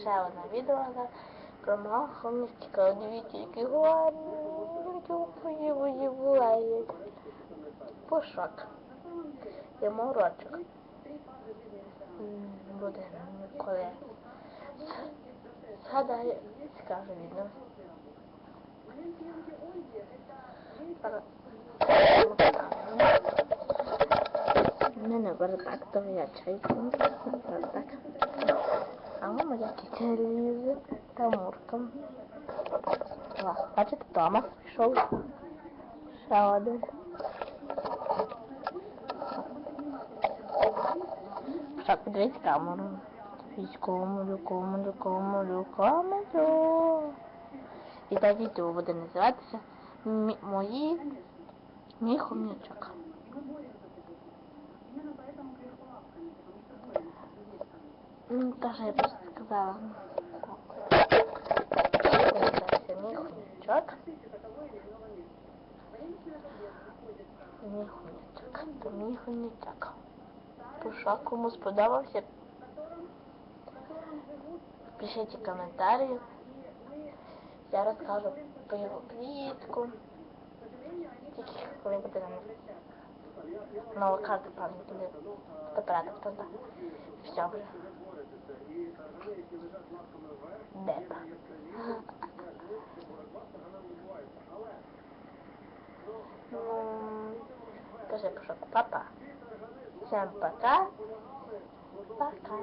ще одне відео про мого хомістика. Дивіться. Які мої буває. Пушок. І морочок. Буде коли. Згадаю, скажу відео. Зараз. Не не бардак, то я чайку. Бардак. Мама який телевізор та мурком. О, бачите, Томас пішов. Ще один. Так, подивіться камеру. Дивіться камеру, камеру, камеру, камеру. І так відео буде називатися «Мі- Мої мій хомячок. Ну, Каже, я просто сказала. Це мій хомячок. Пушок, кому сподобався. Пишіть коментарі. Я розкажу про його квітку. Тільки коли буде нам нова карта, певно, буде потрапити туди. Все вже. Деп. Ну, Скажи, Пушок, папа. Всем пока. Пока.